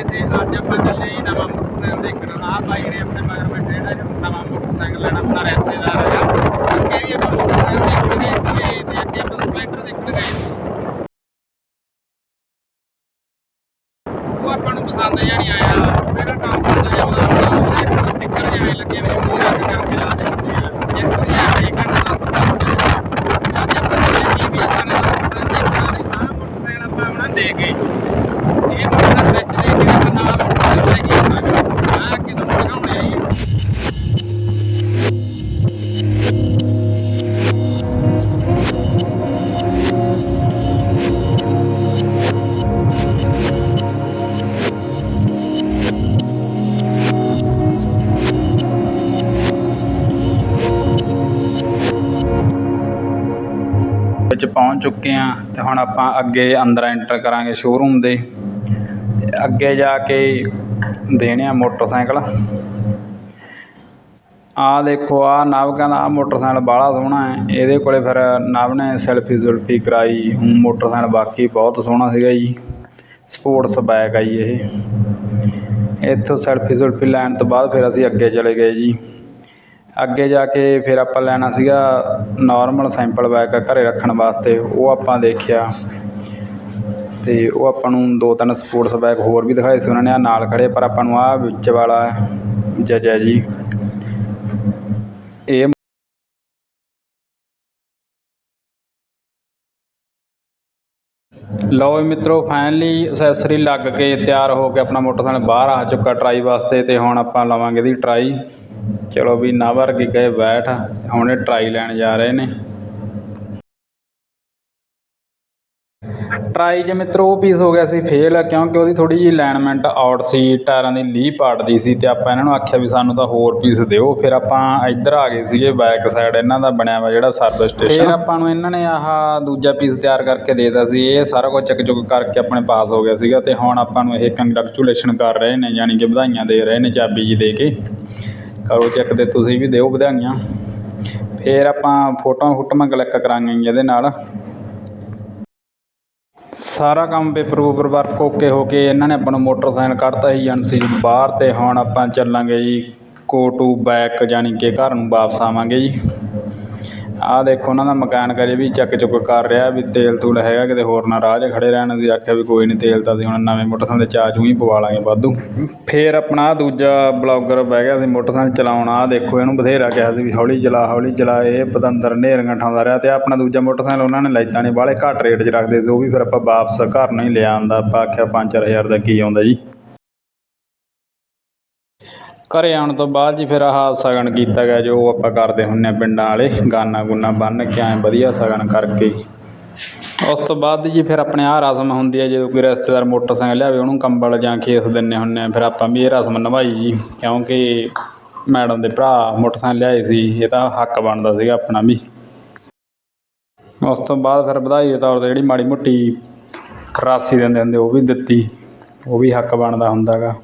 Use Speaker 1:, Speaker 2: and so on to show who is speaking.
Speaker 1: ਕਰਾਂਗੇ ਤੇ ਅੱਜ ਆਪਾਂ ਚੱਲੇ ਜੀ ਨਵਾਂ ਮੋਟਰਸਾਈਕਲ ਦੇਖਣ। ਆ ਭਾਈ ਨੇ ਆਪਣੇ ਮਗਰ ਬੈਠੇ ਜਿਹੜਾ ਨਵਾਂ ਮੋਟਰਸਾਈਕਲ ਲੈਣਾ, ਆਪਣਾ ਰਿਸ਼ਤੇਦਾਰ ਹੈ ਅੱਗੇ ਵੀ ਆਪਾਂ ਮੋਟਰਸਾਈਕਲ ਦੇਖਣ ਗਏ ਤੇ ਅੱਗੇ ਆਪਾਂ ਸਪਲੈਂਡਰ ਦੇਖਣ ਗਏ ਉਹ ਆਪਾਂ ਨੂੰ ਪਸੰਦ ਜਿਹਾ ਨਹੀਂ ਆਇਆ। ਮੇਰਾ ਕੰਮ ਕਰਦਾ ਜਾਂਦਾ ਆਪਣਾ ਸਟicker ਜਿਹਾ ਲੱਗੇ ਹੋਏ ਮੂਹਰੇ ਅੱਗੇ ਕਰਕੇ ਲਾ ਦਿੰਦੇ ਆ। ਜੇ ਕੋਈ ਆ ਇਹ ਕਰਨਾ ਅੱਜ ਆਪਾਂ ਚੱਲੇ ਜੀ ਵੀ ਸਾਨੂੰ ਦੇਖਣਾ ਨਹੀਂ ਆ ਮੋਟਰਸਾਈਕਲ ਆਪਾਂ ਆਪਣਾ ਦੇ ਗਏ ਵਿੱਚ
Speaker 2: ਪਹੁੰਚ ਚੁੱਕੇ ਹਾਂ ਅਤੇ ਹੁਣ ਆਪਾਂ ਅੱਗੇ ਅੰਦਰ ਐਂਟਰ ਕਰਾਂਗੇ ਸ਼ੋਅਰੂਮ ਦੇ। ਤੇ ਅੱਗੇ ਜਾ ਕੇ ਦੇਣੇ ਆ ਮੋਟਰਸਾਈਕਲ। ਆਹ ਦੇਖੋ, ਆਹ ਨਵ ਕਹਿੰਦਾ ਆਹ ਮੋਟਰਸਾਈਕਲ ਬਾਹਲਾ ਸੋਹਣਾ ਹੈ। ਇਹਦੇ ਕੋਲੇ ਫਿਰ ਨਵ ਨੇ ਸੈਲਫੀ ਸੁਲਫੀ ਕਰਾਈ। ਮੋਟਰਸਾਈਕਲ ਬਾਕੀ ਬਹੁਤ ਸੋਹਣਾ ਸੀਗਾ ਜੀ। ਸਪੋਰਟਸ ਬਾਈਕ ਆ ਜੀ ਇਹ। ਇੱਥੋਂ ਸੈਲਫੀ ਸੁਲਫੀ ਲੈਣ ਤੋਂ ਬਾਅਦ ਫਿਰ ਅਸੀਂ ਅੱਗੇ ਚਲੇ ਗਏ ਜੀ। ਅੱਗੇ ਜਾ ਕੇ ਫਿਰ ਆਪਾਂ ਲੈਣਾ ਸੀਗਾ ਨੋਰਮਲ ਸੈਂਪਲ ਬੈਗ ਘਰੇ ਰੱਖਣ ਵਾਸਤੇ, ਉਹ ਆਪਾਂ ਦੇਖਿਆ। ਅਤੇ ਉਹ ਆਪਾਂ ਨੂੰ ਦੋ ਤਿੰਨ ਸਪੋਰਟਸ ਬੈਗ ਹੋਰ ਵੀ ਦਿਖਾਏ ਸੀ ਉਹਨਾਂ ਨੇ, ਆਹ ਨਾਲ ਖੜ੍ਹੇ ਪਰ ਆਪਾਂ ਨੂੰ ਆਹ ਵਿੱਚ ਵਾਲਾ ਜਜਾ ਜੀ। ਇਹ ਲਓ ਵੀ ਮਿੱਤਰੋ ਫਾਈਨਲੀ ਅਸੈਸਰੀ ਲੱਗ ਕੇ ਤਿਆਰ ਹੋ ਕੇ ਆਪਣਾ ਮੋਟਰਸਾਈਕਲ ਬਾਹਰ ਆ ਚੁੱਕਾ ਟਰਾਈ ਵਾਸਤੇ, ਤੇ ਹੁਣ ਆਪਾਂ ਲਵਾਂਗੇ ਇਹਦੀ ਟਰਾਈ ਚਲੋ ਵੀ ਨਾ ਵਰਗੇ ਗਏ ਬੈਠ, ਹੁਣ ਇਹ ਟਰਾਈ ਲੈਣ ਜਾ ਰਹੇ ਨੇ। ਟਰਾਈ ਜੇ ਮਿੱਤਰੋ ਉਹ ਪੀਸ ਹੋ ਗਿਆ ਸੀ ਫੇਲ ਕਿਉਂਕਿ ਉਹਦੀ ਥੋੜੀ ਜਿਹੀ ਅਲਾਈਨਮੈਂਟ ਆਊਟ ਸੀ, ਟਾਇਰਾਂ ਦੀ ਲੀਹ ਪਾੜਦੀ ਸੀ ਤੇ ਆਪਾਂ ਇਹਨਾਂ ਨੂੰ ਆਖਿਆ ਵੀ ਸਾਨੂੰ ਤਾਂ ਹੋਰ ਪੀਸ ਦਿਓ। ਫਿਰ ਆਪਾਂ ਇੱਧਰ ਆ ਗਏ ਸੀਗੇ ਬੈਕ ਸਾਈਡ ਇਹਨਾਂ ਦਾ ਬਣਿਆ ਵਾ ਜਿਹੜਾ ਸਰਵਿਸ ਸਟੇਸ਼ਨ ਫਿਰ ਆਪਾਂ ਨੂੰ ਇਹਨਾਂ ਨੇ ਆਹ ਦੂਜਾ ਪੀਸ ਤਿਆਰ ਕਰਕੇ ਦੇ ਦਿੱਤਾ ਸੀ, ਇਹ ਸਾਰਾ ਕੁਝ ਚੱਕ ਚੁੱਕ ਕਰਕੇ ਆਪਣੇ ਪਾਸ ਹੋ ਗਿਆ ਸੀਗਾ ਤੇ ਹੁਣ ਆਪਾਂ ਨੂੰ ਇਹ ਕੰਗ੍ਰੈਚੁਲੇਸ਼ਨ ਕਰ ਰਹੇ ਨੇ, ਯਾਨੀ ਕਿ ਵਧਾਈਆਂ ਦੇ ਰਹੇ ਨੇ ਚਾਬੀ ਜੀ ਦੇ ਕੇ। ਕਰੋ ਚੈੱਕ ਤੇ ਤੁਸੀਂ ਵੀ ਦਿਓ ਵਧਾਈਆਂ। ਫਿਰ ਆਪਾਂ ਫੋਟੋਆਂ ਫੋਟੋਆਂ ਕਲਿੱਕ ਕਰਾਂਗੇ ਜੀ ਇਹਦੇ ਨਾਲ। ਸਾਰਾ ਕੰਮ ਪੇਪਰ ਪੂਪਰ ਵਰਕ ਓਕੇ ਹੋ ਕੇ ਇਹਨਾਂ ਨੇ ਆਪਾਂ ਨੂੰ ਮੋਟਰਸਾਈਕਲ ਕੱਢਤਾ ਸੀ ਏਜੰਸੀ ਬਾਹਰ ਤੇ ਹੁਣ ਆਪਾਂ ਚੱਲਾਂਗੇ ਜੀ ਕੋ ਟੂ ਬੈਕ ਯਾਨੀ ਕਿ ਘਰ ਨੂੰ ਵਾਪਸ ਆਵਾਂਗੇ ਜੀ। ਆਹ ਦੇਖੋ ਉਹਨਾਂ ਦਾ ਮਕੈਨਿਕ ਅਜੇ ਵੀ ਚੱਕ ਚੁੱਕ ਕਰ ਰਿਹਾ ਵੀ ਤੇਲ ਤੂਲ ਹੈਗਾ, ਕਿਤੇ ਹੋਰ ਨਾ ਰਾਹ 'ਚ ਖੜੇ ਰਹਿਣ ਦੀ ਆਖਿਆ ਵੀ ਕੋਈ ਨਹੀਂ ਤੇਲ ਤਾਂ ਅਸੀਂ ਹੁਣ ਨਵੇਂ ਮੋਟਰਸਾਈਕਲ ਦੇ ਚਾਹ ਚੂਹ ਹੀ ਪਵਾ ਲਾਂਗੇ ਵਾਧੂ। ਫੇਰ ਆਪਣਾ ਆਹ ਦੂਜਾ ਬਲੌਗਰ ਬਹਿ ਗਿਆ ਸੀ ਮੋਟਰਸਾਈਕਲ ਚਲਾਉਣ, ਆਹ ਦੇਖੋ ਇਹਨੂੰ ਬਥੇਰਾ ਕਿਹਾ ਸੀ ਵੀ ਹੌਲੀ ਚਲਾ ਹੌਲੀ ਚਲਾ, ਇਹ ਪਤੰਦਰ ਨੇਰੀਆਂ ਠਾਉਂਦਾ ਰਿਹਾ ਤੇ ਆਹ ਆਪਣਾ ਦੂਜਾ ਮੋਟਰਸਾਈਕਲ ਉਹਨਾਂ ਨੇ ਲੈਤਾ ਨਹੀਂ ਬਾਹਲੇ ਘੱਟ ਰੇਟ 'ਚ ਰੱਖਦੇ ਸੀ ਉਹ ਵੀ ਫਿਰ ਆਪਾਂ ਵਾਪਸ ਘਰ ਨੂੰ ਹੀ ਲਿਆ ਆਂਦਾ ਆਪਾਂ ਆਖਿਆ 5-4000 ਦਾ ਕੀ ਆਉਂਦਾ ਜੀ। ਘਰੇ ਆਉਣ ਤੋਂ ਬਾਅਦ ਜੀ ਫਿਰ ਆਹ ਸਗਨ ਕੀਤਾ ਗਿਆ, ਜੋ ਆਪਾਂ ਕਰਦੇ ਹੁੰਨੇ ਆ ਪਿੰਡਾਂ ਵਾਲੇ, ਗਾਨਾ ਗੁਨਾ ਬੰਨ੍ਹ ਕੇ ਐਂ ਵਧੀਆ ਸਗਨ ਕਰਕੇ। ਉਸ ਤੋਂ ਬਾਅਦ ਜੀ ਫਿਰ ਆਪਣੇ ਆਹ ਰਸਮ ਹੁੰਦੀ ਹੈ ਜਦੋਂ ਕੋਈ ਰਿਸ਼ਤੇਦਾਰ ਮੋਟਰਸਾਈਕਲ ਲਿਆਵੇ, ਉਹਨੂੰ ਕੰਬਲ ਜਾਂ ਖੇਸ ਦਿੰਨੇ ਹੁੰਨੇ ਆ, ਫਿਰ ਆਪਾਂ ਵੀ ਇਹ ਰਸਮ ਨਿਭਾਈ ਜੀ, ਕਿਉਂਕਿ ਮੈਡਮ ਦੇ ਭਰਾ ਮੋਟਰਸਾਈਕਲ ਲਿਆਏ ਸੀ, ਇਹ ਤਾਂ ਹੱਕ ਬਣਦਾ ਸੀਗਾ ਆਪਣਾ ਵੀ। ਉਸ ਤੋਂ ਬਾਅਦ ਫਿਰ ਵਧਾਈ ਦੇ ਤੌਰ ਤੇ ਜਿਹੜੀ ਮਾੜੀ ਮੋਟੀ ਰਾਸੀ ਦਿੰਦੇ ਹੁੰਦੇ, ਉਹ ਵੀ ਦਿੱਤੀ, ਉਹ ਵੀ ਹੱਕ ਬਣਦਾ ਹੁੰਦਾ ਗਾ